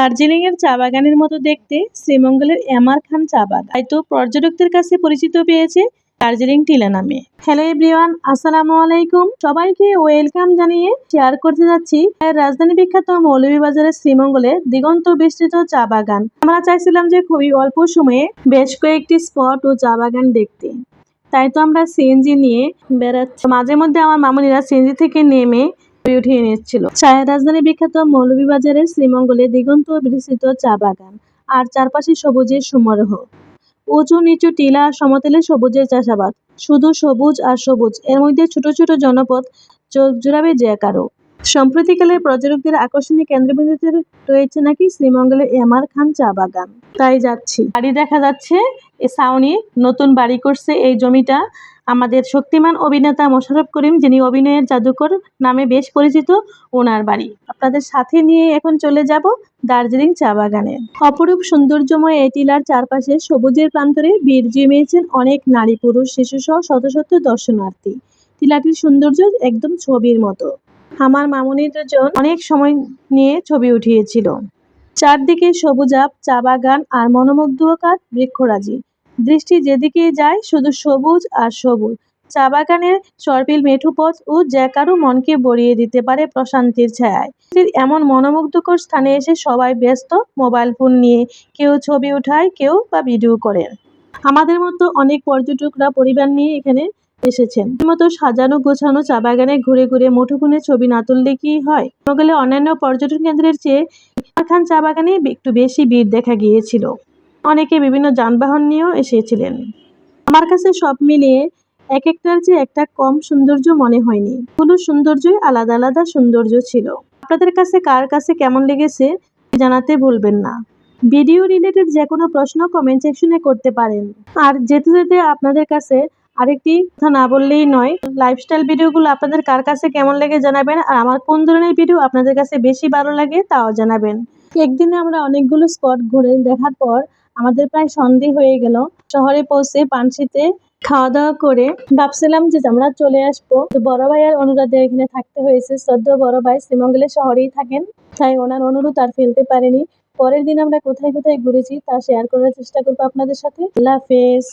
দার্জিলিং এর চা বাগানের মতো দেখতে শ্রীমঙ্গলের এমার খান চা বাগান। তাই তো পর্যটকদের কাছে পরিচিত পেয়েছে দার্জিলিং টিলা নামে। হ্যালো এভরিওয়ান আসসালামু আলাইকুম। সবাইকে ওয়েলকাম জানিয়ে শেয়ার করতে যাচ্ছি রাজধানী বিখ্যাত মৌলভীবাজারের শ্রীমঙ্গলে দিগন্ত বিস্তৃত চা বাগান। আমরা চাইছিলাম যে খুবই অল্প সময়ে বেশ কয়েকটি স্পট ও চা বাগান দেখতে। তাই তো আমরা সিএনজি নিয়ে বেড়াচ্ছি। মাঝে মধ্যে আমার মামুনিরা সিএনজি থেকে নেমে উঠিয়ে নিচ্ছিল চায়ের রাজধানী বিখ্যাত মৌলভীবাজারের শ্রীমঙ্গলে দিগন্ত বিস্তৃত চা বাগান আর চারপাশে সবুজের সমারোহ। উঁচু নিচু টিলা সমতলে সবুজের চাষাবাদ। শুধু সবুজ আর সবুজ, এর মধ্যে ছোট ছোট জনপদ চোখ জুড়াবে যে কারও। সম্প্রতিকালে পর্যটকদের আকর্ষণীয় কেন্দ্রবিন্দুতে রয়েছে নাকি শ্রীমঙ্গলের এমআর খান চা বাগান। তাই যাচ্ছি। বাড়ি দেখা যাচ্ছে সাউনি নতুন বাড়ি করছে এই জমিটা। আমাদের শক্তিমান অভিনেতা মোশাররফ করিম, যিনি অভিনয়ের জাদুকর নামে বেশ পরিচিত ওনার বাড়ি। আপনাদের সাথে নিয়ে এখন চলে যাব দার্জিলিং চা বাগানে। অপরূপ সৌন্দর্যময় এই টিলার চারপাশে সবুজের প্রান্তরে বীর জমিয়েছেন অনেক নারী পুরুষ, শিশুসহ শত শত দর্শনার্থী। টিলাটির সৌন্দর্য একদম ছবির মতো। আমার মামুনি দুজন অনেক সময় নিয়ে ছবি উঠিয়েছিল। চারদিকে সবুজাব চা বাগান আর মনোমুগ্ধকর বৃক্ষরাজি। দৃষ্টি যেদিকে যায় শুধু সবুজ আর সবুজ। চা বাগানের সর্পিল মেঠু পথ ও যে কারও মনকে ভরিয়ে দিতে পারে প্রশান্তির ছায়ায়। এমন মনোমুগ্ধকর স্থানে এসে সবাই ব্যস্ত মোবাইল ফোন নিয়ে কেউ ছবি উঠায়, কেউ বা ভিডিও করে। আমাদের মতো অনেক পর্যটকরা পরিবার নিয়ে এখানে এসেছেন। মতো সাজানো গোছানো চা বাগানে ঘুরে ঘুরে মুঠোফোনে ছবি না তুললে কি হয়? মোগলে অন্যান্য পর্যটন কেন্দ্রের চেয়ে খান চা বাগানে একটু বেশি ভিড় দেখা গিয়েছিল। অনেকে বিভিন্ন যানবাহন নিয়েও এসেছিলেন। আমার কাছে সব মিলিয়ে এক একটার যে একটা কম সৌন্দর্য মনে হয়নি। এগুলো সৌন্দর্যই আলাদা আলাদা সৌন্দর্য ছিল। আপনাদের কাছে কার কাছে কেমন লেগেছে জানাতে ভুলবেন না। ভিডিও রিলেটেড যে কোনো প্রশ্ন কমেন্ট সেকশনে করতে পারেন। আর যেতে যেতে আপনাদের কাছে আরেকটি কথা না বললেই নয়, লাইফস্টাইল ভিডিওগুলো আপনাদের কার কাছে কেমন লাগে জানাবেন আর আমার কোন ধরনের ভিডিও আপনাদের কাছে বেশি ভালো লাগে তাও জানাবেন। একদিনে আমরা অনেকগুলো স্পট ঘুরে দেখার পর আমাদের প্রায় সন্ধে হয়ে গেল। শহরে পৌঁছে পানসিতে খাওয়া দাওয়া করে ভাবছিলাম যে আমরা চলে আসব। বড় আর অনুরোধে এখানে থাকতে হয়েছে। সদ্য বড় ভাই শ্রীমঙ্গলের শহরেই থাকেন। তাই ওনার অনুরোধ আর ফেলতে পারেনি। পরের দিন আমরা কোথায় কোথায় ঘুরেছি তা শেয়ার করার চেষ্টা করব আপনাদের সাথে। আল্লাহ হাফেজ।